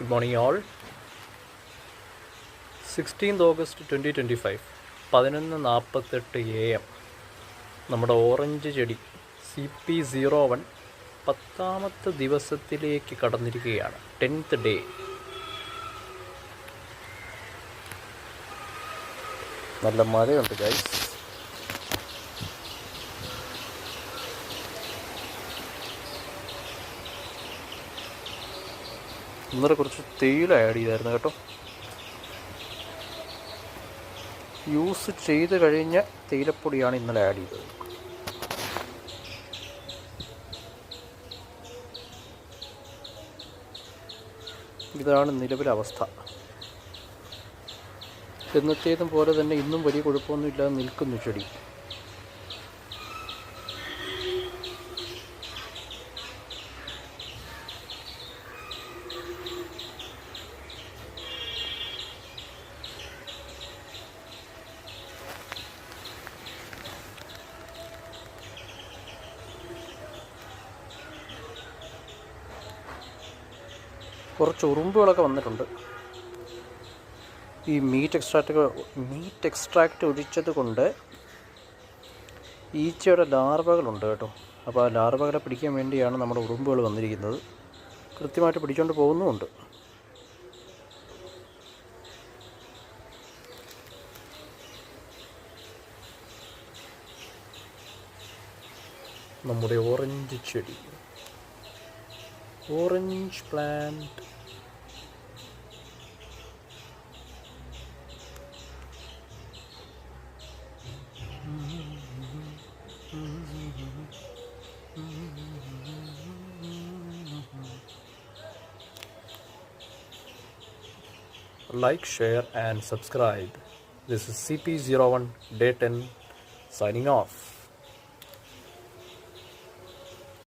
Good morning all sixteenth August twenty twenty five പതിനൊന്ന് നാൽപ്പത്തെട്ട് A M നമ്മുടെ orange ചെടി സി പി സീറോ വൺ പത്താമത്തെ ദിവസത്തിലേക്ക് കടന്നിരിക്കുകയാണ്. ടെൻത്ത് ഡേ നല്ല മഴയുണ്ട് ഗൈസ് ഇന്നലെ കുറച്ച് തേയില ആഡ് ചെയ്തായിരുന്നു കേട്ടോ. യൂസ് ചെയ്ത് കഴിഞ്ഞ തേയിലപ്പൊടിയാണ് ഇന്നലെ ആഡ് ചെയ്തത്. ഇതാണ് നിലവിലെ അവസ്ഥ. എന്നത്തേതും പോലെ തന്നെ ഇന്നും വലിയ കുഴപ്പമൊന്നുമില്ലാതെ നിൽക്കുന്നു ചെടി. കുറച്ച് ഉറുമ്പുകളൊക്കെ വന്നിട്ടുണ്ട്. ഈ മീറ്റ് എക്സ്ട്രാക്റ്റ് മീറ്റ് എക്സ്ട്രാക്റ്റ് ഒഴിച്ചത് കൊണ്ട് ഈച്ചയുടെ ലാർവകളുണ്ട് കേട്ടോ. അപ്പോൾ ആ ലാർവകളെ പിടിക്കാൻ വേണ്ടിയാണ് നമ്മുടെ ഉറുമ്പുകൾ വന്നിരിക്കുന്നത്. കൃത്യമായിട്ട് പിടിച്ചുകൊണ്ട് പോകുന്നുമുണ്ട്. നമ്മുടെ ഓറഞ്ച് ചെടി. orange plant. Like share and subscribe. This is cp01 day 10 signing off.